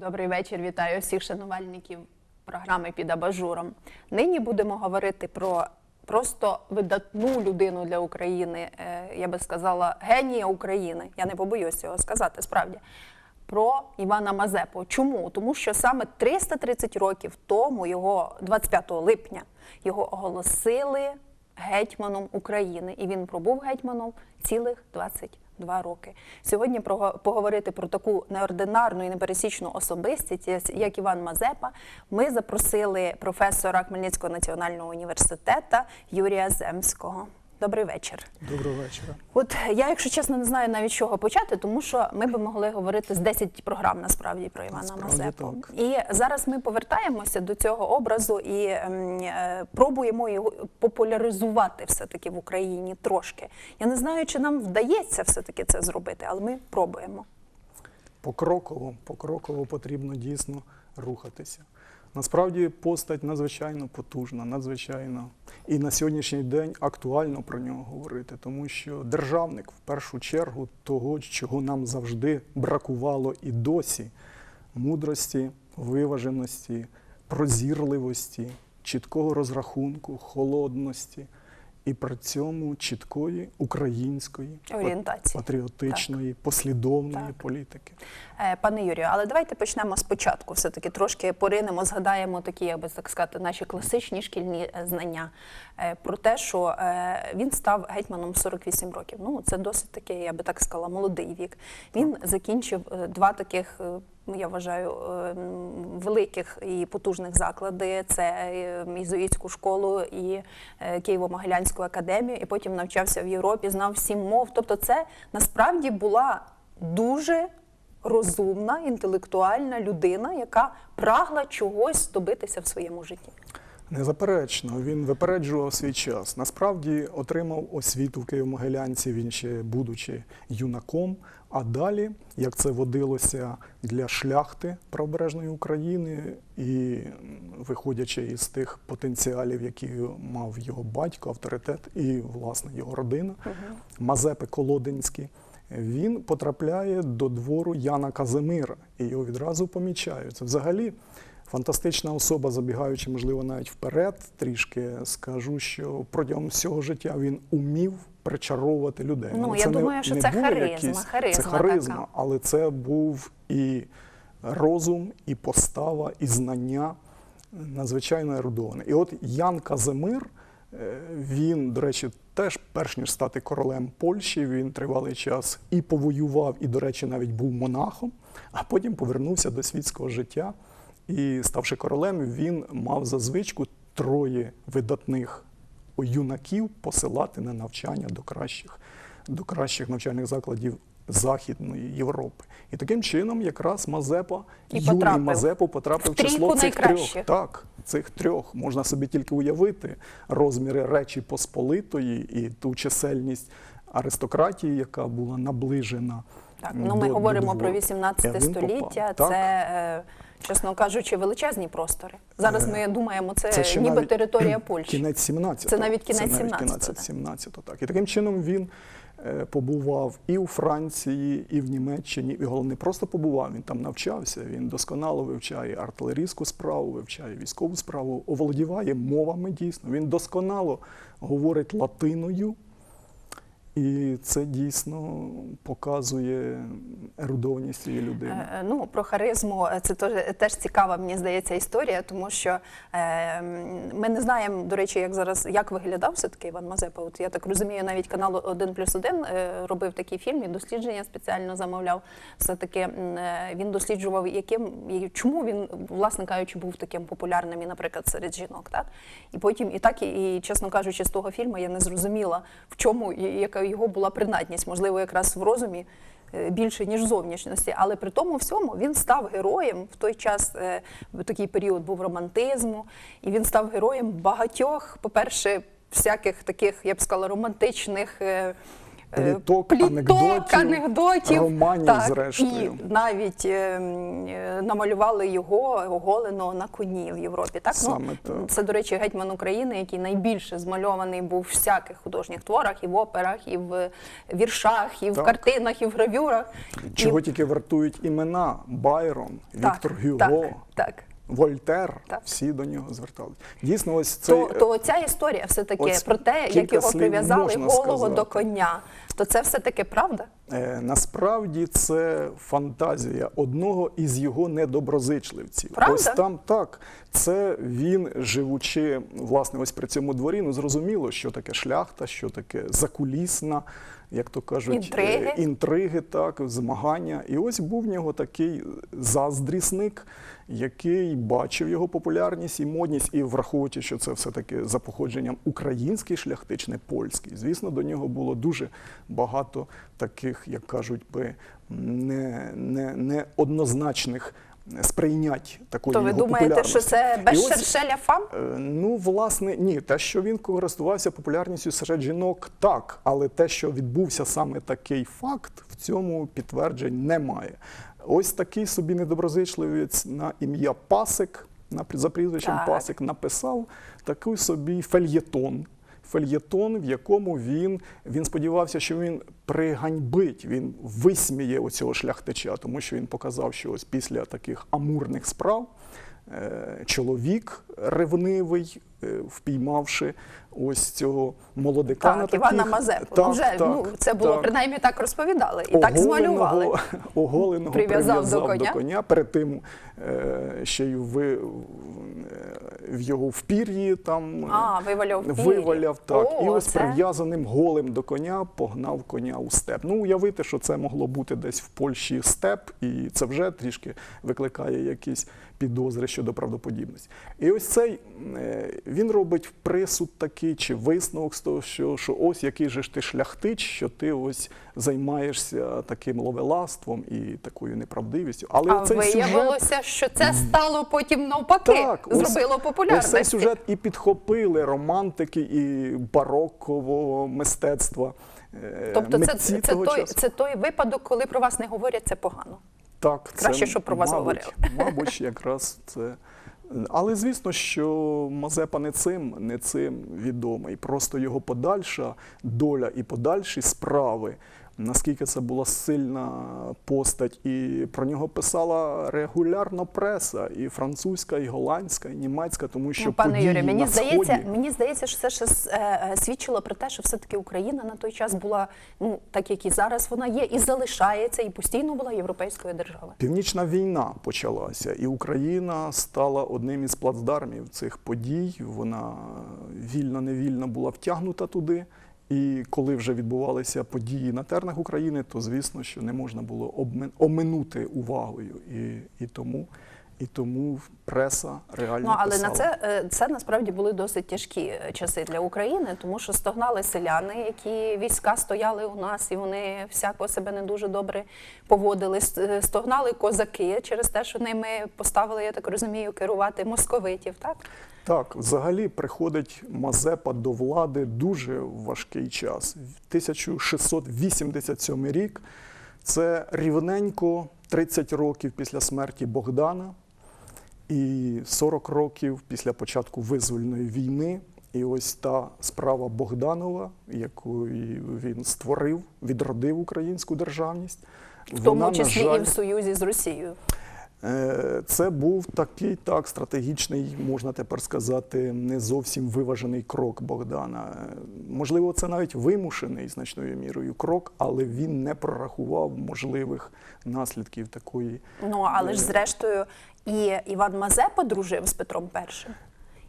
Добрий вечір. Вітаю всіх шанувальників програми під абажуром. Нині будемо говорити про просто видатну людину для України. е, Я би сказала, генія України. Я не побоюсь цього сказати, справді. Про Івана Мазепу. Чому? Тому що саме 330 років тому, його 25 липня, його оголосили гетьманом України, і він пробув гетьманом цілих 22 роки. Сьогодні поговорити про таку неординарну і непересічну особистість, як Іван Мазепа, ми запросили професора Хмельницького національного університету Юрія Земського. Добрий вечір. Доброго вечора. От я, якщо чесно, не знаю навіть чого почати, тому що ми би могли говорити з 10 програм насправді про Івана Насправді Мазепу. так. І зараз ми повертаємося до цього образу і ем, е, пробуємо його популяризувати все-таки в Україні трошки. Я не знаю, чи нам вдається все-таки це зробити, але ми пробуємо. Покроково, покроково потрібно дійсно рухатися. Насправді постать надзвичайно потужна, надзвичайно. І на сьогоднішній день актуально про нього говорити, тому що державник в першу чергу того, чого нам завжди бракувало і досі мудрості, виваженості, прозірливості, чіткого розрахунку, холодності і при цьому чіткої української Орієнтації. патріотичної, послідовної Так. політики. Е, Пане Юрію, але давайте почнемо спочатку. Все таки трошки поринемо, згадаємо такі, як би так сказати, наші класичні шкільні е, знання е, про те, що він став гетьманом 48 років. Ну це досить таки, я би так сказала, молодий вік. Він закінчив два таких. Е, Я вважаю е, великих і потужних заклади. Це е, ізуїтську школу і е, Києво-Могилянську академію, і потім навчався в Європі, знав сім мов. Тобто, це насправді була дуже розумна, інтелектуальна людина, яка прагла чогось добитися в своєму житті. Незаперечно, він випереджував свій час. Насправді отримав освіту в Києво-Могилянці, він ще будучи юнаком. А далі, як це водилося для шляхти правобережної України, і виходячи із тих потенціалів, які мав його батько, авторитет і власне його родина, Мазепи Колодинські, він потрапляє до двору Яна Казимира, і його відразу помічають. Це взагалі фантастична особа, забігаючи, можливо, навіть вперед, трішки скажу, що протягом всього життя він умів причаровувати людей. Ну, я думаю, що це були харизма, харизма це харизма, така. але це був і розум, і постава, і знання надзвичайно ерудований. І от Ян Казимир, е, він, до речі, теж, перш ніж стати королем Польщі, він тривалий час і повоював, і, до речі, навіть був монахом, а потім повернувся до світського життя. І, ставши королем, він мав за звичку троє видатних юнаків посилати на навчання до кращих, до кращих навчальних закладів Західної Європи. І таким чином якраз Мазепа, І юний потрапив. Мазепа потрапив В число цих найкращих. трьох. Так, цих трьох. Можна собі тільки уявити розміри Речі Посполитої і ту чисельність аристократії, яка була наближена. Так, ну ми до- говоримо до про двору. 18 І попав. століття. Це, е, чесно кажучи, величезні простори. Зараз ми думаємо, це, ще ніби навіть територія Польщі. Кінець 17 Це навіть кінець Це навіть 17-го, кінець так. 17 так. І таким чином він е, побував і у Франції, і в Німеччині. І головне, просто побував. Він там навчався. Він досконало вивчає артилерійську справу, вивчає військову справу, оволодіває мовами дійсно. Він досконало говорить латиною. І це дійсно показує ерудованість цієї людини. Е, Ну, про харизму е, це теж, теж цікава, мені здається, історія, тому що е, ми не знаємо, до речі, як зараз як виглядав все-таки Іван Мазепа. От я так розумію, навіть канал 1 плюс 1 робив такий фільм і дослідження спеціально замовляв. Все-таки е, він досліджував, яким чому він, власне кажучи, був таким популярним, і, наприклад, серед жінок. Так? І потім, і так, і, і чесно кажучи, з того фільму я не зрозуміла, в чому яка його була принадність, можливо, якраз в розумі е, більше ніж зовнішності, але при тому всьому він став героєм в той час. е, В такий період був романтизму, і він став героєм багатьох, по-перше, всяких таких, я б сказала, романтичних. Е, е, Пліток, пліток, анекдотів, анекдотів, романів, так, зрештою. І навіть е, е, намалювали його оголеного на коні в Європі. Так? Саме ну, так. Це, до речі, гетьман України, який найбільше змальований був в всяких художніх творах, і в операх, і в віршах, і в Так. картинах, і в гравюрах. Чого і... тільки вартують імена Байрон, так, Віктор Гюго, Так, так. Вольтер, Так. всі до нього звертались. Дійсно, ось цей, То, то ця історія все-таки ось про те, як його прив'язали голого сказати. до коня. То це все-таки правда? Е, Насправді це фантазія одного із його недоброзичливців. Правда? Ось там так. Це він, живучи власне ось при цьому дворі, ну зрозуміло, що таке шляхта, що таке закулісна, як то кажуть, Інтриги. е, інтриги, так, змагання. І ось був в нього такий заздрісник, який бачив його популярність і модність, і враховуючи, що це все-таки за походженням український шляхтич, не польський. Звісно, до нього було дуже багато таких, як кажуть би, не, не, неоднозначних сприйнять такої То ви думаєте, що це без ось- шершеля фам? Е, Ну, власне, ні, те, що він користувався популярністю серед жінок, так, але те, що відбувся саме такий факт, в цьому підтверджень немає. Ось такий собі недоброзичливець на ім'я Пасик, на за прізвищем Так. Пасик, написав такий собі фельєтон. Фельєтон, в якому він, він сподівався, що він приганьбить, він висміє оцього шляхтича, тому що він показав, що ось після таких амурних справ е, чоловік ревнивий, е, впіймавши ось цього молодика Так, таких, Івана Мазепу. Так, ну, вже так, ну, це було так. принаймні так розповідали і так змалювали. Оголеного- Прив'язав прив'язав, до коня. до коня. Перед тим е, ще й ви, е, в його в пір'ї там е, А, виваляв в виваляв так. О, і ось це- прив'язаним голим до коня погнав коня у степ. Ну, уявити, що це могло бути десь в Польщі степ, і це вже трішки викликає якісь підозри щодо правдоподібності. І ось цей е, він робить присуд такий чи висновок з того, що, що ось який же ж ти шляхтич, що ти ось займаєшся таким ловелаством і такою неправдивістю. Але А цей сюжет виявилося, що це стало потім навпаки, так, зробило Ось цей сюжет і підхопили романтики і барокового мистецтва. е, Тобто це, митці це, той, часу. це той випадок, коли про вас не говорять, це погано. Так, Краще, щоб про вас мабуть, говорили. Мабуть, якраз це. Але звісно, що Мазепа не цим, не цим відомий. Просто його подальша доля і подальші справи, наскільки це була сильна постать, і про нього писала регулярно преса, і французька, і голландська, і німецька, тому що ну, пане Юрію, мені на здається, Сході, мені здається, що це ще е, е, свідчило про те, що все-таки Україна на той час була, ну так як і зараз вона є, і залишається, і постійно була європейською державою. Північна війна почалася, і Україна стала одним із плацдармів цих подій. Вона вільно-невільно була втягнута туди. І коли вже відбувалися події на тернах України, то звісно, що не можна було обминути увагою. І, і, тому, і тому преса реально Ну але писала. на це е, це насправді були досить тяжкі е, часи для України, тому що стогнали селяни, які війська стояли у нас, і вони всяко себе не дуже добре поводили. Е, Стогнали козаки через те, що ними поставили, я так розумію, керувати московитів. Так Так, взагалі приходить Мазепа до влади дуже важкий час. 1687 рік це рівненько 30 років після смерті Богдана і 40 років після початку визвольної війни. І ось та справа Богданова, яку він створив, відродив українську державність. в тому вона, на числі жаль, і в союзі з Росією. Е, Це був такий так стратегічний, можна тепер сказати, не зовсім виважений крок Богдана. Е, Можливо, це навіть вимушений значною мірою крок, але він не прорахував можливих наслідків такої. Ну але ж Е. зрештою і Іван Мазепа дружив з Петром І.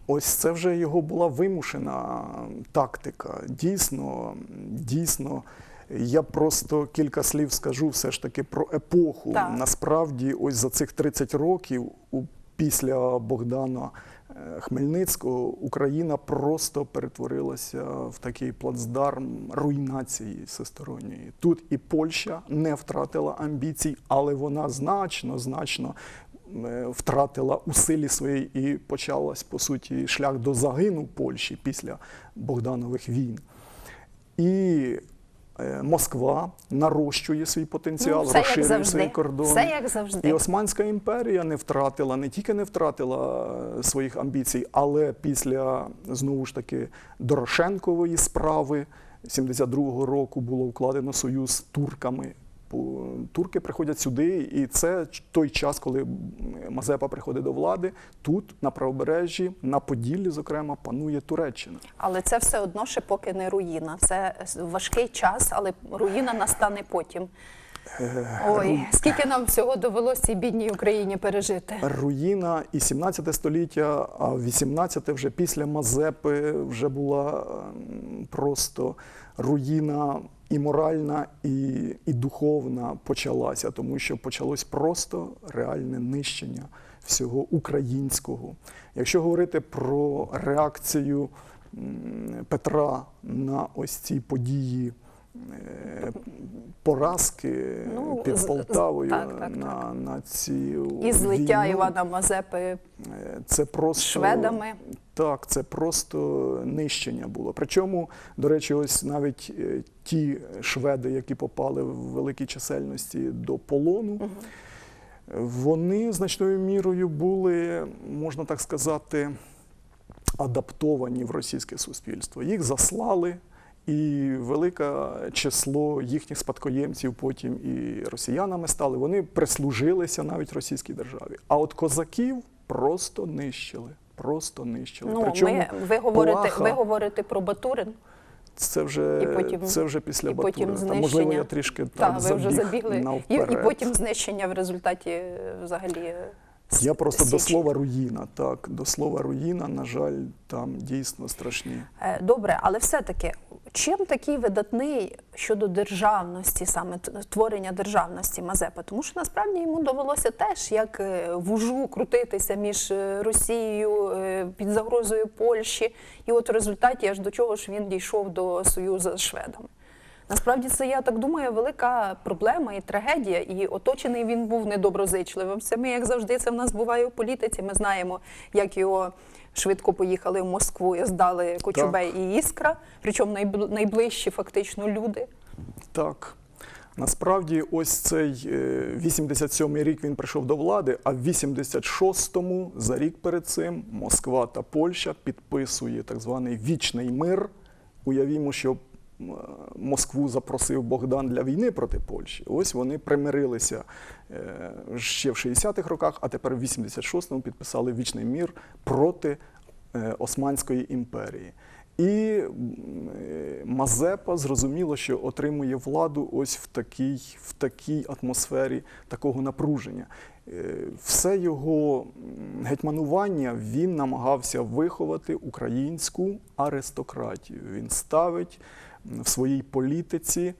Ось це вже його була вимушена тактика. Дійсно, дійсно. Я просто кілька слів скажу все ж таки про епоху. Так. Насправді, ось за цих 30 років, після Богдана е, Хмельницького, Україна просто перетворилася в такий плацдарм руйнації всесторонньої. Тут і Польща не втратила амбіцій, але вона значно, значно е, втратила у силі своїй і почалась, по суті, шлях до загину Польщі після Богданових війн. І Москва нарощує свій потенціал, Ну, розширює свій свої кордони. Все як завжди. І Османська імперія не втратила, не тільки не втратила е, своїх амбіцій, але після знову ж таки Дорошенкової справи 72-го року було вкладено союз з турками. Бо Турки приходять сюди, і це той час, коли Мазепа приходить до влади. Тут, на правобережжі, на Поділлі, зокрема, панує Туреччина. Але це все одно ще поки не руїна. Це важкий час, але руїна настане потім. Ой, скільки нам всього довелося цій бідній Україні пережити. Руїна і 17 століття, а 18 вже після Мазепи вже була просто руїна і моральна, і, і духовна почалася, тому що почалось просто реальне нищення всього українського. Якщо говорити про реакцію Петра на ось ці події. Е, Поразки Ну, під Полтавою так, так, на, на ці І злиття війну, Івана Мазепи е, це просто шведами. Так, це просто нищення було. Причому, до речі, ось навіть е, ті шведи, які попали в великій чисельності до полону, вони значною мірою були, можна так сказати, адаптовані в російське суспільство. Їх заслали, і велике число їхніх спадкоємців потім і росіянами стали. Вони прислужилися навіть російській державі. А от козаків просто нищили. Просто нищили. Ну, Причому ми, ви, говорите, Палаха- ви говорите про Батурин. це вже, І потім- це вже після і потім Батурина. Та, можливо, я трішки так, Так, ви вже забігли. І, навперед. і потім знищення в результаті е, взагалі. Я просто до слова руїна. Так, до слова руїна, на жаль, там дійсно страшні. Е, Добре, але все-таки, чим такий видатний щодо державності, саме творення державності Мазепа? Тому що насправді йому довелося теж як е, вужу крутитися між е, Росією під загрозою Польщі, і от в результаті аж до чого ж він дійшов до союзу з шведами. Насправді це, я так думаю, велика проблема і трагедія. І оточений він був недоброзичливим. Це ми, як завжди, це в нас буває у політиці. Ми знаємо, як його швидко поїхали в Москву і здали Кочубей і Іскра, причому найбл- найближчі фактично люди. Так. Насправді, ось цей е, 87-й рік він прийшов до влади, а в 86-му, за рік перед цим, Москва та Польща підписує так званий вічний мир. Уявімо, що Москву запросив Богдан для війни проти Польщі. Ось вони примирилися е, ще в 60-х роках, а тепер в 86-му підписали вічний мир проти е, Османської імперії. І е, Мазепа зрозуміло, що отримує владу ось в такій, в такій атмосфері такого напруження. Все його гетьманування він намагався виховати українську аристократію. Він ставить в своїй політиці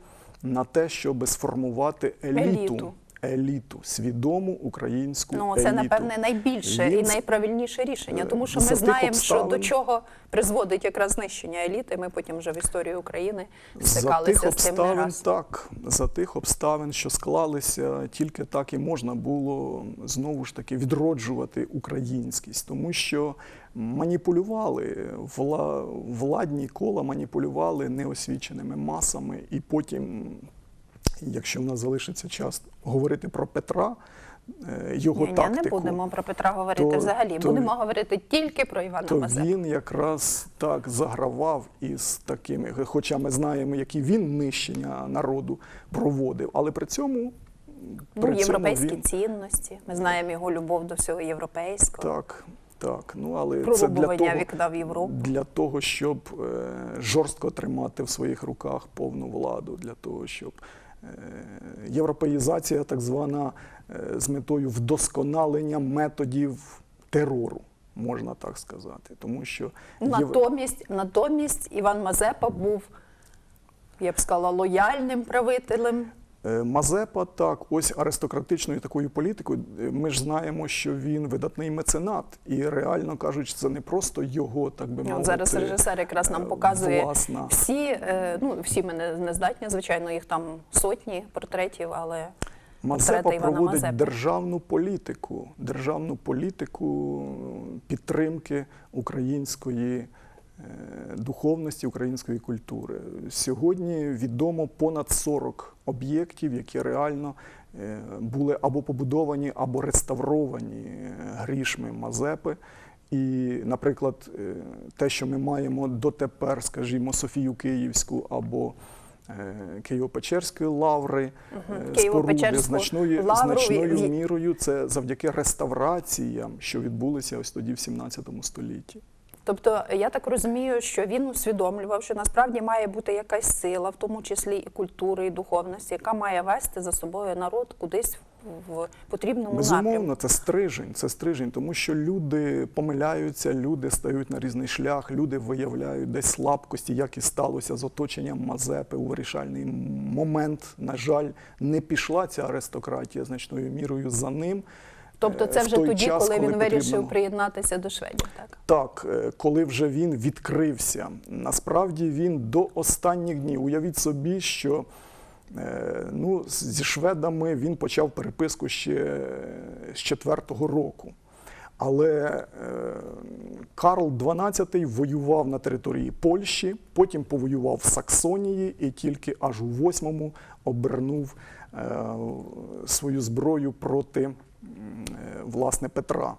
на те, щоб сформувати еліту. Еліту. Еліту, свідому українську Ну, еліту. це напевне найбільше і найправильніше рішення, тому що ми знаємо, що до чого призводить якраз знищення еліти. Ми потім вже в історії України За стикалися тих з цим не обставин, раз. так, за тих обставин, що склалися, тільки так і можна було знову ж таки відроджувати українськість, тому що маніпулювали вла, владні кола, маніпулювали неосвіченими масами, і потім, якщо в нас залишиться час говорити про Петра, е, його Ні, тактику. не будемо про Петра говорити то- взагалі. то- будемо говорити тільки про Івана то Мазепу. він якраз так загравав із такими, хоча ми знаємо, які він нищення народу проводив, але при цьому Ну, європейські він, цінності. Ми знаємо його любов до всього європейського. так, так. Ну але це для того, вікна в Європу. для того, щоб е, жорстко тримати в своїх руках повну владу, для того, щоб е, європеїзація, так звана, е, з метою вдосконалення методів терору. Можна так сказати, тому що єв- Натомість, натомість Іван Мазепа був, я б сказала, лояльним правителем. Е, Мазепа так, ось аристократичною такою політикою. е, Ми ж знаємо, що він видатний меценат, і реально кажучи, це не просто його, так би мовити. От зараз режисер якраз нам е, показує власна. всі, ну всі ми не, здатні, звичайно, їх там сотні портретів, але Мазепа проводить Мазепи. державну політику, державну політику підтримки української духовності української культури. Сьогодні відомо понад 40 об'єктів, які реально е, були або побудовані, або реставровані е, грішми Мазепи. І, наприклад, е, те, що ми маємо дотепер, скажімо, Софію Київську або е, Києво-Печерської лаври, е, споруди значною, лавру, значною мірою це завдяки реставраціям, що відбулися ось тоді в 17 столітті. Тобто я так розумію, що він усвідомлював, що насправді має бути якась сила, в тому числі і культури, і духовності, яка має вести за собою народ кудись в потрібному напрямку. Безумовно, це стрижень, це стрижень, тому що люди помиляються, люди стають на різний шлях, люди виявляють десь слабкості, як і сталося з оточенням Мазепи у вирішальний момент. На жаль, не пішла ця аристократія значною мірою за ним. Тобто, це Е, вже тоді, час, коли він потрібно- вирішив приєднатися до шведів, так? Так, е, коли вже він відкрився, насправді він до останніх днів. Уявіть собі, що е, ну, зі шведами він почав переписку ще з четвертого року. Але Карл XII воював на території Польщі, потім повоював в Саксонії і тільки аж у восьмому обернув свою зброю проти власне Петра.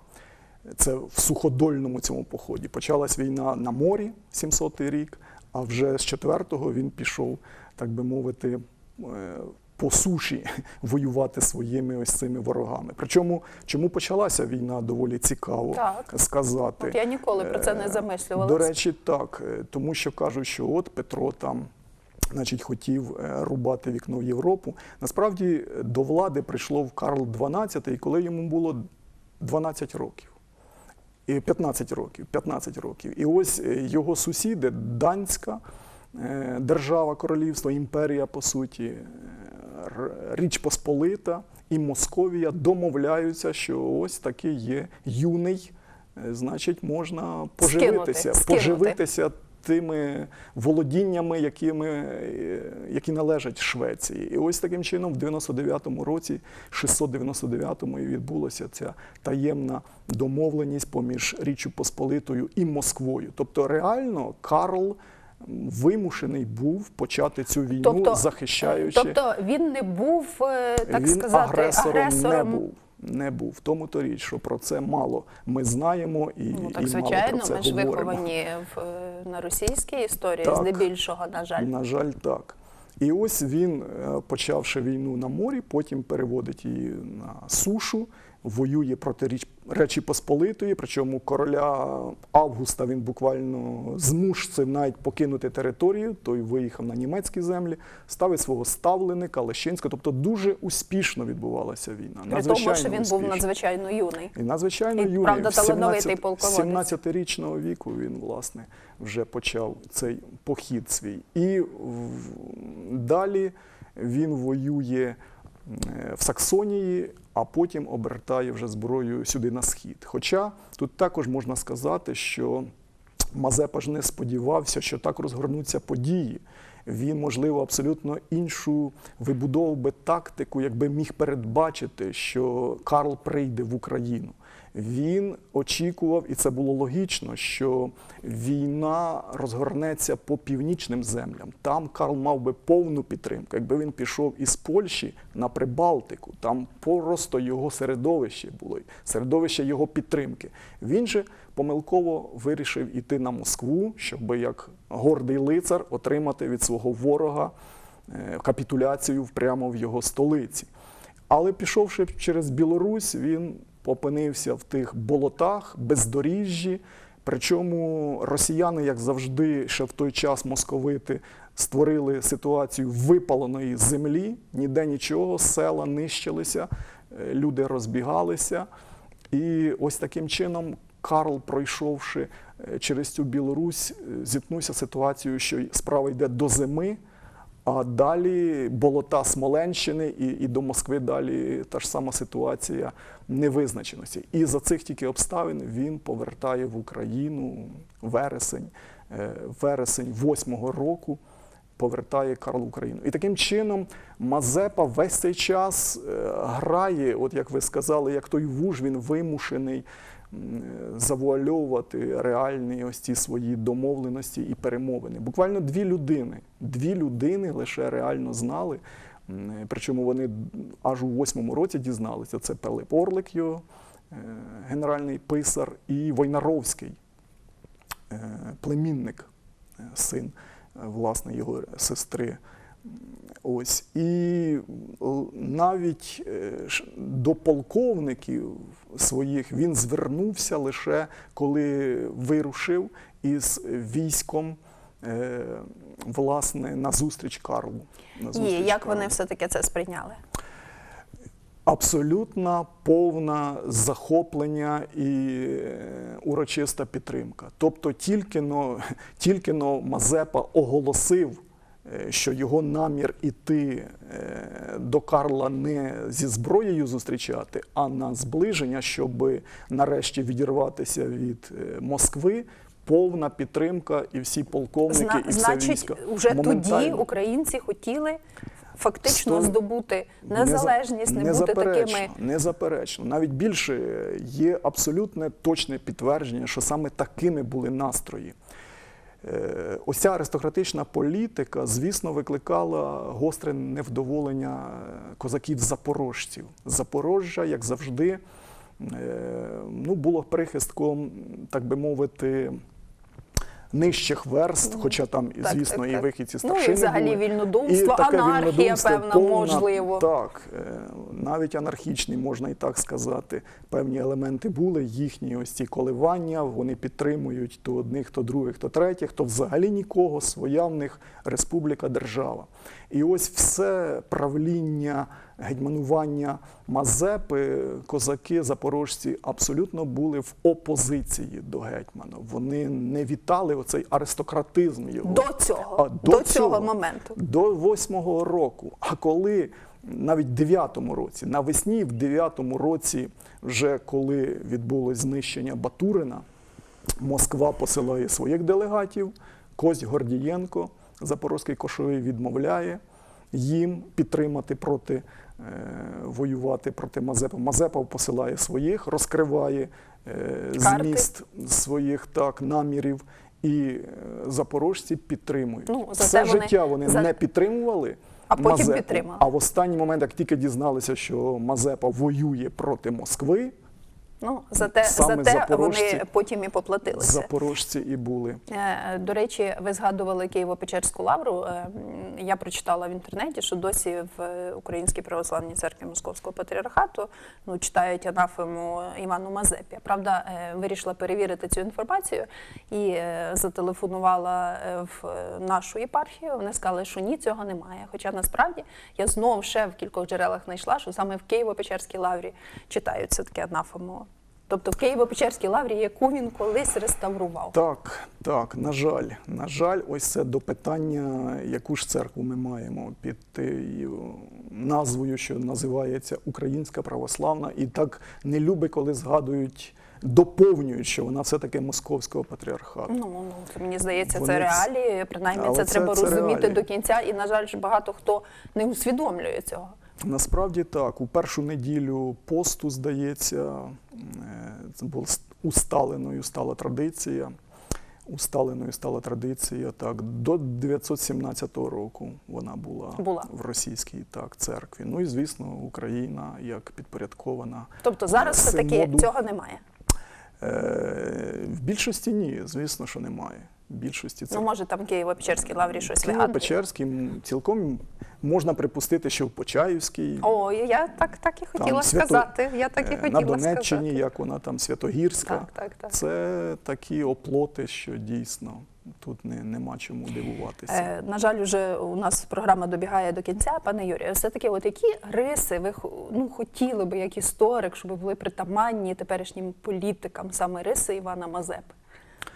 Це в суходольному цьому поході. Почалась війна на морі, 700 рік, а вже з 4-го він пішов, так би мовити, е, по суші воювати своїми ось цими ворогами. Причому, чому почалася війна, доволі цікаво Так. сказати. От я ніколи про це не Е, замислювалася. До речі, так, е, тому що кажуть, що от Петро там. Значить, хотів рубати вікно в Європу. Насправді до влади прийшло в Карл XII, коли йому було 12 років. 15 років, 15 років. І ось е, його сусіди, данська е, держава, королівство, імперія, по суті, е, Річ Посполита і Московія домовляються, що ось такий є юний, значить, можна поживитися, скинути. поживитися тими володіннями, якими, е, які належать Швеції. І ось таким чином, в 99-му році, 699-му, і відбулася ця таємна домовленість поміж Річчю Посполитою і Москвою. Тобто, реально Карл вимушений був почати цю війну, Тобто, захищаючи. Тобто він не був, е, так він сказати, агресором, агресором. не був. Не був. Тому то річ, що про це мало ми знаємо і, Ну і так, мало звичайно, про це ми ж говоримо. виховані в, е, на російській історії, Так. здебільшого, на жаль. На жаль, так. І ось він, е, почавши війну на морі, потім переводить її на сушу, воює проти Річ- Речі Посполитої, причому короля Августа він буквально змусив навіть покинути територію, той виїхав на німецькі землі, ставить свого ставленика Лещинського. Тобто дуже успішно відбувалася війна. При тому, що він був надзвичайно юний. І надзвичайно І, юний. правда, талановитий 17 полководець. 17-річного віку він, власне, вже почав цей похід свій. І в- далі він воює в Саксонії, а потім обертає вже зброю сюди на схід. Хоча тут також можна сказати, що Мазепа ж не сподівався, що так розгорнуться події. Він, можливо, абсолютно іншу вибудовував би тактику, якби міг передбачити, що Карл прийде в Україну. Він очікував, і це було логічно, що війна розгорнеться по північним землям. Там Карл мав би повну підтримку. Якби він пішов із Польщі на Прибалтику, там просто його середовище було, середовище його підтримки. Він же помилково вирішив іти на Москву, щоб як гордий лицар отримати від свого ворога е, капітуляцію прямо в його столиці. Але пішовши через Білорусь, він опинився в тих болотах, бездоріжжі. Причому росіяни, як завжди, ще в той час московити створили ситуацію випаленої землі, ніде нічого, села нищилися, е, люди розбігалися. І ось таким чином Карл, пройшовши е, через цю Білорусь, е, зіткнувся ситуацією, що справа йде до зими. А далі болота Смоленщини і, і до Москви далі та ж сама ситуація невизначеності. І за цих тільки обставин він повертає в Україну вересень, е, вересень восьмого року. Повертає Карл Україну. І таким чином Мазепа весь цей час е, грає, от як ви сказали, як той вуж, він вимушений завуальовувати реальні ось ці свої домовленості і перемовини. Буквально дві людини, дві людини лише реально знали. Причому вони аж у восьмому році дізналися. Це Пилип Орлик, його е, генеральний писар, і Войнаровський, е, племінник, е, син власне його сестри. Ось і навіть е, до полковників своїх він звернувся лише коли вирушив із військом е, власне на зустріч Карлу. На І зустріч як Карлу. вони все-таки це сприйняли? Абсолютна повна захоплення і е, урочиста підтримка. Тобто, тільки но, тільки но Мазепа оголосив, що його намір іти е, до Карла не зі зброєю зустрічати, а на зближення, щоб нарешті відірватися від е, Москви. Повна підтримка і всі полковники, Зна- і все значить, військо. вже тоді українці хотіли фактично Сто- здобути незалежність, не, бути незаперечно, такими. Незаперечно. Навіть більше є абсолютне точне підтвердження, що саме такими були настрої. Е, Ось аристократична політика, звісно, викликала гостре невдоволення е, козаків-запорожців. Запорожжя, як завжди, е, ну, було прихистком, так би мовити, нижчих верст, хоча там, Ну, Так, звісно, так, і вихідці Ну, і взагалі вільнодумство, І анархія, вільнодумство певна, повна- можливо. Так, е, навіть анархічні, можна і так сказати, певні елементи були, їхні ось ці коливання, вони підтримують то одних, то других, то третіх, то взагалі нікого, своя в них республіка, держава. І ось все правління, гетьманування Мазепи, козаки, запорожці абсолютно були в опозиції до гетьмана. Вони не вітали оцей аристократизм його. До цього, А, до цього моменту. До восьмого року. А коли навіть в дев'ятому році, навесні, в дев'ятому році, вже коли відбулось знищення Батурина, Москва посилає своїх делегатів, Кость Гордієнко, Запорозький кошовий відмовляє їм підтримати проти, е, воювати проти Мазепи. Мазепа посилає своїх, розкриває е, Карти. зміст своїх так, намірів. І е, запорожці підтримують. Ну, Все вони життя вони за- не підтримували. А потім Мазепу, підтримали. А в останній момент, як тільки дізналися, що Мазепа воює проти Москви, Ну, зате, Саме зате вони потім і поплатилися. запорожці і були. Е, До речі, ви згадували Києво-Печерську лавру. Е, Я прочитала в інтернеті, що досі в Українській православній церкві Московського патріархату ну, читають анафему Івану Мазепі. Правда, е, вирішила перевірити цю інформацію і зателефонувала в нашу єпархію. Вони сказали, що ні, цього немає. Хоча насправді я знову ще в кількох джерелах знайшла, що саме в Києво-Печерській лаврі читають все таки анафему. Тобто в Києво-Печерській лаврі, яку він колись реставрував. Так, так, на жаль, на жаль, ось це до питання, яку ж церкву ми маємо під тією назвою, що називається Українська православна, і так не любить, коли згадують, доповнюють, що вона все-таки московського патріархату. Ну, ну мені здається, Вони це реалії. Принаймні, Але це, це- треба це розуміти реалії. до кінця. І, на жаль, багато хто не усвідомлює цього. Насправді так, у першу неділю посту, здається, е, це була усталеною стала традиція. Усталеною стала традиція так до 917 року вона була, Була. в російській так церкві. Ну і звісно, Україна як підпорядкована. Тобто зараз все таки цього немає. Е, в більшості ні, звісно, що немає. Більшості це Ну, може, там Києво-Печерській лаврі щось вигадує. Києво-Печерський цілком можна припустити, що в Почаївській. О, я так, так і хотіла Свято- сказати. Я так і е, хотіла На Донеччині, сказати. як вона там Святогірська. Так, так, так. Це такі оплоти, що дійсно тут не, нема чому дивуватися. Е, на жаль, вже у нас програма добігає до кінця. Пане Юрію, все таки, от які риси ви ну, хотіли би як історик, щоб були притаманні теперішнім політикам саме риси Івана Мазепи?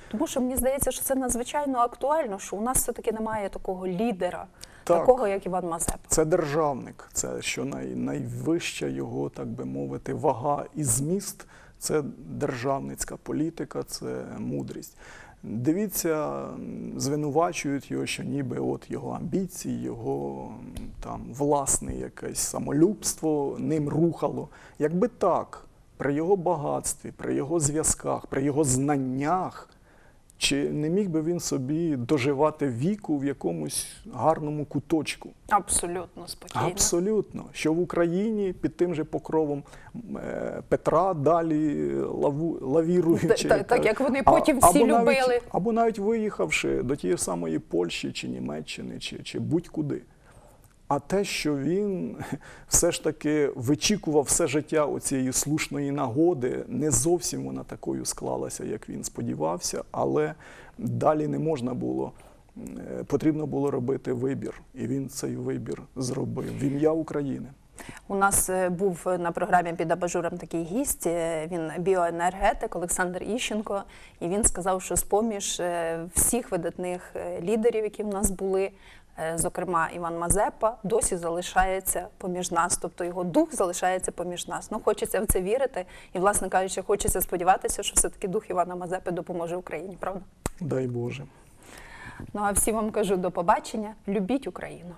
Тому що мені здається, що це надзвичайно актуально, що у нас все таки немає такого лідера, Так. такого як Іван Мазепа. Це державник, це що най, найвища його, так би мовити, вага і зміст. Це державницька політика, це мудрість. Дивіться, звинувачують його, що ніби от його амбіції, його там власне якесь самолюбство ним рухало. Якби так, при його багатстві, при його зв'язках, при його знаннях, чи не міг би він собі доживати віку в якомусь гарному куточку? Абсолютно спокійно. Абсолютно. Що в Україні під тим же покровом е, Петра далі лаву, лавіруючи. Та- та- так, як вони потім всі або навіть- любили. або навіть виїхавши до тієї самої Польщі чи Німеччини, чи, чи будь-куди. А те, що він все ж таки вичікував все життя оцієї слушної нагоди, не зовсім вона такою склалася, як він сподівався, але далі не можна було. Е, Потрібно було робити вибір, і він цей вибір зробив в ім'я України. У нас е, був на програмі під абажуром такий гість. е, Він біоенергетик Олександр Іщенко. І він сказав, що з-поміж е, всіх видатних е, лідерів, які в нас були, е, зокрема Іван Мазепа, досі залишається поміж нас. Тобто його дух залишається поміж нас. Ну хочеться в це вірити. І, власне кажучи, хочеться сподіватися, що все-таки дух Івана Мазепи допоможе Україні. Правда? Дай Боже. Ну а всім вам кажу до побачення. Любіть Україну.